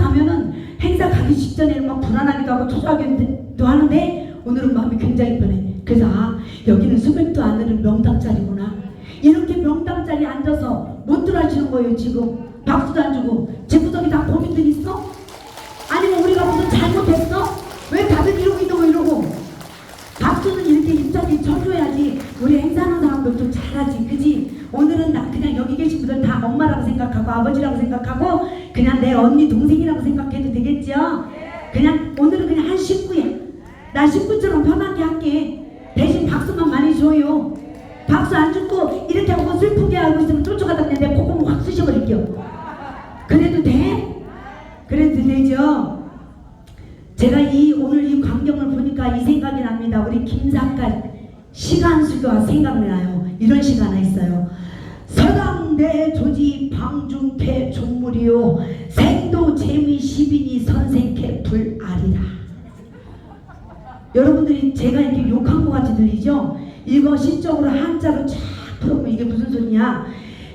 가면은 행사 가기 직전에는 막 불안하기도 하고 초조하기도 하는데 오늘은 마음이 굉장히 편해. 그래서 아 여기는 수백도 안 되는 명당 자리구나. 이렇게 명당 자리에 앉아서 못 들어하시는 거예요 지금. 박수도 안 주고 제 구석이 다 고민들 있어? 아니면 우리가 무슨 잘못했어? 왜 다들 이러고 이러고 이러고 박수는 이렇게 입자리 쳐줘야지 우리 행사하는 사람들 좀 잘하지 그지 오늘은 나 그냥 여기 계신 분들 다 엄마라고 생각하고 아버지라고 생각하고 그냥 내 언니 동생이라고 생각해도 되겠죠 그냥 오늘은 그냥 한 식구야 나 식구처럼 편하게 할게 대신 박수만 많이 줘요 박수 안 주고 이렇게 하고 슬프게 하고 있으면 쫓아가다 그냥 내 콧구멍 확 쑤셔버릴게요 그래도 돼? 그래도 되죠 제가 이 오늘 이 광경을 보니까 이 생각이 납니다. 우리 김상가 시간수가 생각나요. 이런 시가 하나 있어요. 서 당대 조지 방중패 종물이요 생도 재미 시빈이 선생캐 불알이라. 여러분들이 제가 이렇게 욕한 것 같이 들리죠? 이거 시적으로 한자로 쫙 풀어보면 이게 무슨 소리냐?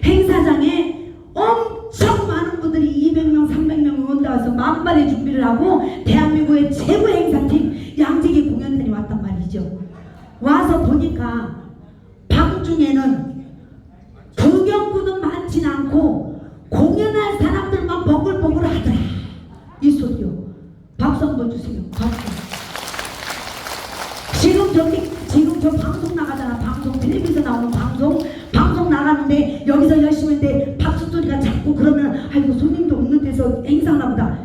행사장에 엄청 많은 분들이 200명, 300명 온다 와서 만발의 준비를 하고 대한민국의 최고 행사팀 양재기 공연단이 왔단 말이죠. 와서 보니까 방중에는 않고 공연할 사람들만 버글버글 하더라. 이 소리요. 박수 한번 주세요. 박수. 지금 저기 지금 저 방송 나가잖아 방송 텔레비에서 나오는 방송 방송 나가는데 여기서 열심히 했는데 박수 소리가 자꾸 그러면 아이고 손님도 없는 데서 행사나 보다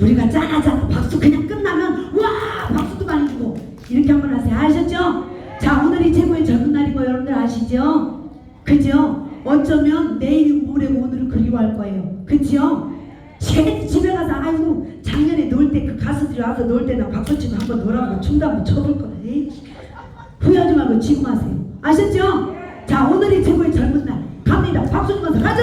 우리가 짠하잖아 박수 그냥 끝나면 와 박수도 많이 주고 이렇게 한번 하세요 아셨죠? 자 오늘이 최고의 젊은 거 여러분들 아시죠? 그죠? 어쩌면 내일이 모레고 오늘을 그리워할 거예요. 그죠? 제 집에 가서 아이고 작년에 놀 때 그 가수들이 와서 놀 때나 박수 치고 한번 놀아보고 춤도 한번 춰볼 거야 에이, 후회하지 말고 지금 하세요. 아셨죠? 자 오늘이 최고의 젊은 날. 갑니다. 박수 주면서 가자